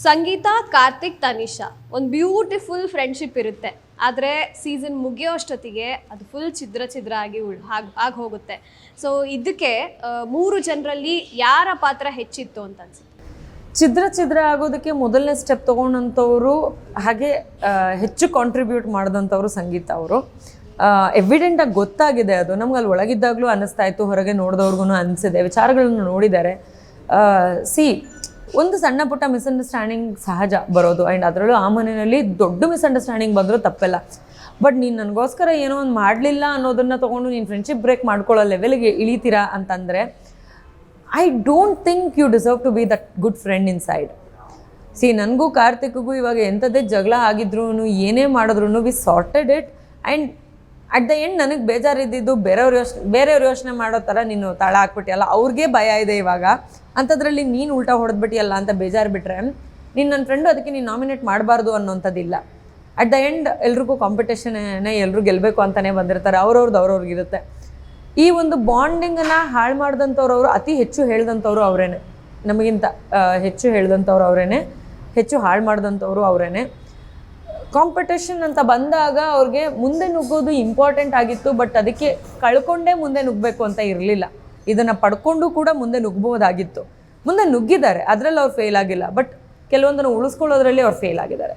ಸಂಗೀತ, ಕಾರ್ತಿಕ್, ತನಿಷಾ. ಒಂದು beautiful friendship ಇರುತ್ತೆ. ಆದರೆ ಸೀಸನ್ ಮುಗಿಯೋ ಅಷ್ಟೊತ್ತಿಗೆ ಅದು ಫುಲ್ ಛಿದ್ರ ಛಿದ್ರ ಆಗಿ ಉಳ್, ಆಗಿ ಆಗಿ ಹೋಗುತ್ತೆ. ಸೊ ಇದಕ್ಕೆ ಮೂರು ಜನರಲ್ಲಿ ಯಾರ ಪಾತ್ರ ಹೆಚ್ಚಿತ್ತು ಅಂತ ಅನ್ಸುತ್ತೆ? ಛಿದ್ರ ಛಿದ್ರ ಆಗೋದಕ್ಕೆ ಮೊದಲನೇ ಸ್ಟೆಪ್ ತೊಗೊಂಡಂಥವ್ರು, ಹಾಗೆ ಹೆಚ್ಚು ಕಾಂಟ್ರಿಬ್ಯೂಟ್ ಮಾಡಿದಂಥವ್ರು ಸಂಗೀತ ಅವರು. ಎವಿಡೆಂಟಾಗಿ ಗೊತ್ತಾಗಿದೆ ಅದು. ನಮ್ಗೆ ಅಲ್ಲಿ ಒಳಗಿದ್ದಾಗಲೂ ಅನ್ನಿಸ್ತಾ ಇತ್ತು, ಹೊರಗೆ ನೋಡಿದವ್ರಿಗೂ ಅನಿಸಿದೆ. ವಿಚಾರಗಳನ್ನು ನೋಡಿದ್ದಾರೆ ಸಿ ಒಂದು ಸಣ್ಣ ಪುಟ್ಟ ಮಿಸ್ಅಂಡರ್ಸ್ಟ್ಯಾಂಡಿಂಗ್ ಸಹಜ ಬರೋದು. ಆ್ಯಂಡ್ ಅದರಲ್ಲೂ ಆ ಮನೆಯಲ್ಲಿ ದೊಡ್ಡ ಮಿಸ್ಅಂಡರ್ಸ್ಟ್ಯಾಂಡಿಂಗ್ ಬಂದರೂ ತಪ್ಪಲ್ಲ. ಬಟ್ ನೀನು ನನಗೋಸ್ಕರ ಏನೋ ಒಂದು ಮಾಡಲಿಲ್ಲ ಅನ್ನೋದನ್ನು ತೊಗೊಂಡು ನೀನು ಫ್ರೆಂಡ್ಶಿಪ್ ಬ್ರೇಕ್ ಮಾಡ್ಕೊಳ್ಳೋ ಲೆವೆಲ್ಗೆ ಇಳಿತೀರಾ ಅಂತಂದರೆ I don't think you deserve to be that good friend inside C ನನಗೂ ಕಾರ್ತಿಕ್ಗೂ ಇವಾಗ ಎಂಥದ್ದೇ ಜಗಳ ಆಗಿದ್ರು ಏನೇ ಮಾಡಿದ್ರು we sorted it and at the end ನನಗೆ ಬೇಜಾರಿದ್ದಿದ್ದು ಬೇರೆಯವ್ರು ಯೋಚನೆ ಬೇರೆಯವ್ರು ಯೋಚನೆ ಮಾಡೋ ಥರ ನೀನು ತಳ ಹಾಕ್ಬಿಟ್ಟಿಯಲ್ಲ, ಅವ್ರಿಗೆ ಭಯ ಇದೆ ಇವಾಗ. ಅಂಥದ್ರಲ್ಲಿ ನೀನು ಉಲ್ಟಾ ಹೊಡೆದ್ಬಿಟ್ಟಿಯಲ್ಲ ಅಂತ ಬೇಜಾರು ಬಿಟ್ಟರೆ ನೀನು ನನ್ನ ಫ್ರೆಂಡು ಅದಕ್ಕೆ ನೀನು ನಾಮಿನೇಟ್ ಮಾಡಬಾರ್ದು ಅನ್ನೋಂಥದ್ದಿಲ್ಲ. ಅಟ್ ದ ಎಂಡ್ ಎಲ್ರಿಗೂ ಕಾಂಪಿಟೇಷನ್ನೇ ಎಲ್ಲರೂ ಗೆಲ್ಲಬೇಕು ಅಂತಲೇ ಬಂದಿರ್ತಾರೆ ಅವ್ರವ್ರದ್ದು ಅವ್ರವ್ರಿಗಿರುತ್ತೆ. ಈ ಒಂದು ಬಾಂಡಿಂಗನ್ನು ಹಾಳು ಮಾಡಿದಂಥವ್ರು ಅವರು ಅತಿ ಹೆಚ್ಚು ಹೇಳ್ದಂಥವ್ರು ಅವರೇನೆ. ನಮಗಿಂತ ಹೆಚ್ಚು ಹೇಳ್ದಂಥವ್ರು ಅವರೇನೆ, ಹೆಚ್ಚು ಹಾಳು ಮಾಡಿದಂಥವ್ರು ಅವರೇನೆ. ಕಾಂಪಿಟೇಷನ್ ಅಂತ ಬಂದಾಗ ಅವ್ರಿಗೆ ಮುಂದೆ ನುಗ್ಗೋದು ಇಂಪಾರ್ಟೆಂಟ್ ಆಗಿತ್ತು ಬಟ್ ಅದಕ್ಕೆ ಕಳ್ಕೊಂಡೇ ಮುಂದೆ ನುಗ್ಗಬೇಕು ಅಂತ ಇರಲಿಲ್ಲ. ಇದನ್ನು ಪಡ್ಕೊಂಡು ಕೂಡ ಮುಂದೆ ನುಗ್ಬೋದಾಗಿತ್ತು. ಮುಂದೆ ನುಗ್ಗಿದ್ದಾರೆ, ಅದರಲ್ಲಿ ಅವ್ರು ಫೇಲ್ ಆಗಿಲ್ಲ ಬಟ್ ಕೆಲವೊಂದನ್ನು ಉಳಿಸ್ಕೊಳ್ಳೋದ್ರಲ್ಲಿ ಅವ್ರು ಫೇಲ್ ಆಗಿದ್ದಾರೆ.